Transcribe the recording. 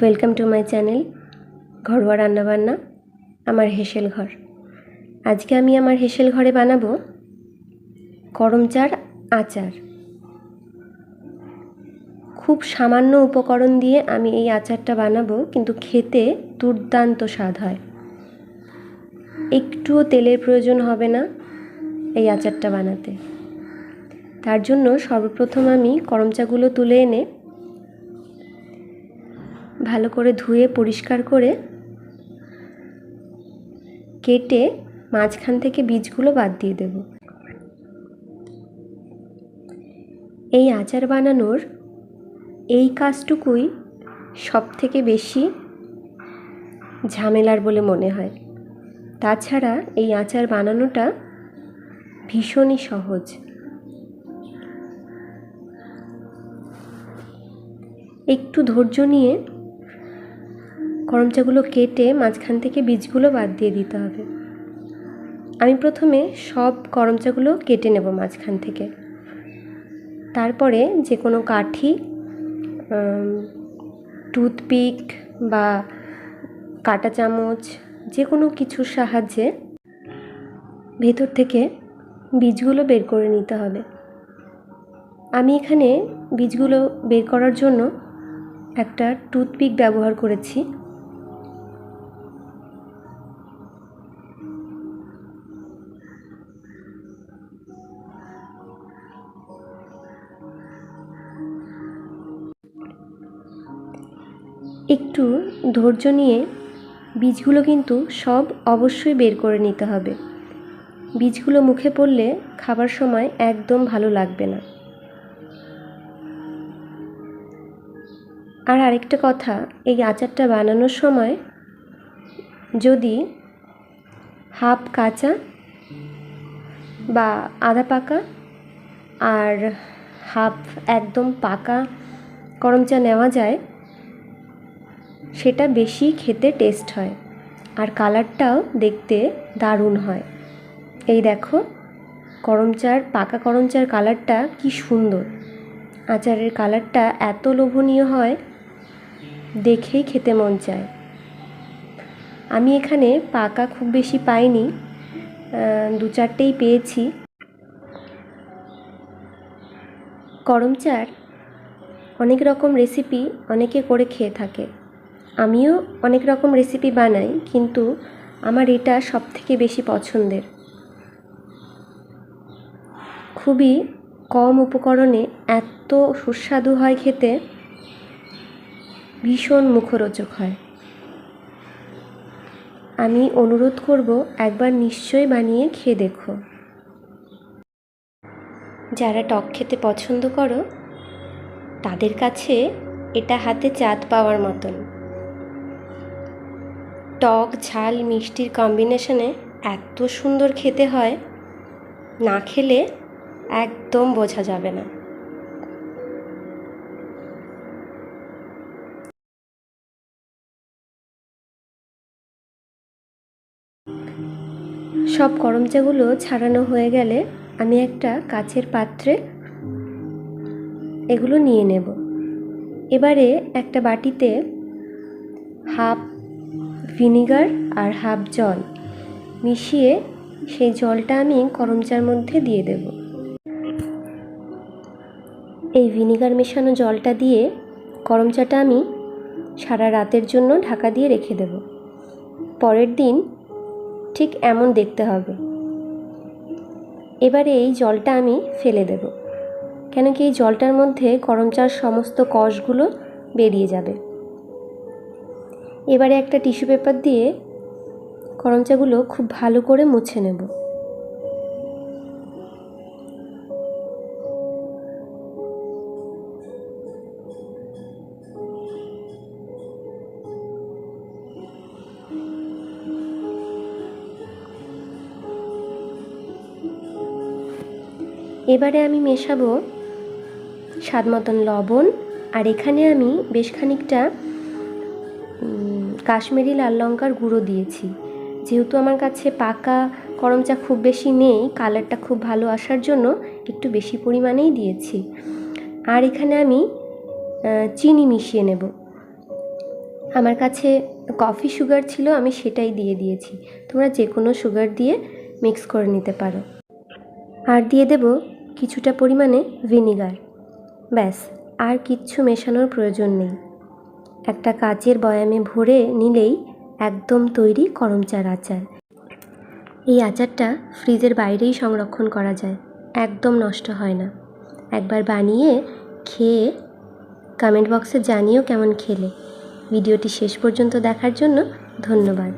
welcome to my channel ঘরোয়া রান্নাবান্না, আমার হেসেল ঘর। আজকে আমি আমার হেসেল ঘরে বানাবো করমচার আচার। খুব সামান্য উপকরণ দিয়ে আমি এই আচারটা বানাবো, কিন্তু খেতে দুর্দান্ত স্বাদ হয়। একটুও তেলের প্রয়োজন হবে না এই আচারটা বানাতে। তার জন্য সর্বপ্রথম আমি করমচাগুলো তুলে এনে ভালো করে ধুয়ে পরিষ্কার করে কেটে মাঝখান থেকে বীজগুলো বাদ দিয়ে দেব। এই আচার বানানোর এই কাজটুকুই সব থেকে বেশি ঝামেলার বলে মনে হয়। তাছাড়া এই আচার বানানোটা ভীষণই সহজ। একটু ধৈর্য নিয়ে করমচাগুলো কেটে মাঝখান থেকে বীজগুলো বাদ দিয়ে দিতে হবে। আমি প্রথমে সব করমচাগুলো কেটে নেব মাঝখান থেকে। তারপরে যে কোনো কাঠি টুথপিক বা কাটা চামচ, যে কোনো কিছুর সাহায্যে ভেতর থেকে বীজগুলো বের করে নিতে হবে। আমি এখানে বীজগুলো বের করার জন্য একটা টুথপিক ব্যবহার করেছি। একটু ধৈর্য নিয়ে বীজগুলো কিন্তু সব অবশ্যই বের করে নিতে হবে। বীজগুলো মুখে পড়লে খাবার সময় একদম ভালো লাগবে না। আর আরেকটা কথা, এই আচারটা বানানোর সময় যদি হাফ কাঁচা বা আধা পাকা আর হাফ একদম পাকা করমচা নেওয়া যায় সেটা বেশি খেতে টেস্ট হয়। আর কালারটাও দেখতে দারুণ হয়। এই দেখো করমচার পাকা করমচার কালারটা কি সুন্দর। আচারের কালারটা এত লোভনীয় হয়, দেখেই খেতে মন চায়। আমি এখানে পাকা খুব বেশি পাইনি দু চারটেই পেয়েছি। করমচার অনেক রকম রেসিপি অনেকে করে খেয়ে থাকে। আমিও অনেক রকম রেসিপি বানাই, কিন্তু আমার এটা সব থেকে বেশি পছন্দের। খুবই কম উপকরণে এত সুস্বাদু হয় খেতে, ভীষণ মুখরোচক হয়। আমি অনুরোধ করব, একবার নিশ্চয়ই বানিয়ে খেয়ে দেখো। যারা টক খেতে পছন্দ করো, তাদের কাছে এটা হাতে চাঁদ পাওয়ার মতন। টক, ঝাল, মিষ্টির কম্বিনেশনে এত সুন্দর খেতে হয়, না খেলে একদম বোঝা যাবে না। সব করমচাগুলো ছাড়ানো হয়ে গেলে আমি একটা কাচের পাত্রে এগুলো নিয়ে নেব। এবারে একটা বাটিতে হাফ ভিনিগার আর হাফ জল। মিশিয়ে সেই জলটা আমি করমচার মধ্যে দিয়ে দেব। এই ভিনিগার মেশানো জলটা দিয়ে করমচাটা আমি সারা রাতের জন্য ঢাকা দিয়ে রেখে দেব। পরের দিন ঠিক এমন দেখতে হবে। এবারে এই জলটা আমি ফেলে দেব। কেন কি এই জলটার মধ্যে করমচার সমস্ত কষগুলো বেরিয়ে যাবে। এবারে একটা টিস্যু পেপার দিয়ে করমচাগুলো খুব ভালো করে মুছে নেব। এবারে আমি মেশাবো স্বাদ মতন লবণ, আর এখানে আমি বেশ খানিকটা কাশ্মীরি লাল লঙ্কার গুঁড়ো দিয়েছি। যেহেতু আমার কাছে পাকা করম চা খুব বেশি নেই, কালারটা খুব ভালো আসার জন্য একটু বেশি পরিমাণেই দিয়েছি। আর এখানে আমি চিনি মিশিয়ে নেব। আমার কাছে কফি সুগার ছিল, আমি সেটাই দিয়ে দিয়েছি। তোমরা যে কোনো সুগার দিয়ে মিক্স করে নিতে পারো। আর দিয়ে দেব কিছুটা পরিমাণে ভিনিগার ব্যাস, আর কিচ্ছু মেশানোর প্রয়োজন নেই। একটা কাচের বয়ামে ভরে নিলেই একদম তৈরি করমচার আচার। এই আচারটা ফ্রিজের বাইরেই সংরক্ষণ করা যায়, একদম নষ্ট হয় না। একবার বানিয়ে খেয়ে কমেন্ট বক্সে জানিও কেমন খেলে। ভিডিওটি শেষ পর্যন্ত দেখার জন্য ধন্যবাদ।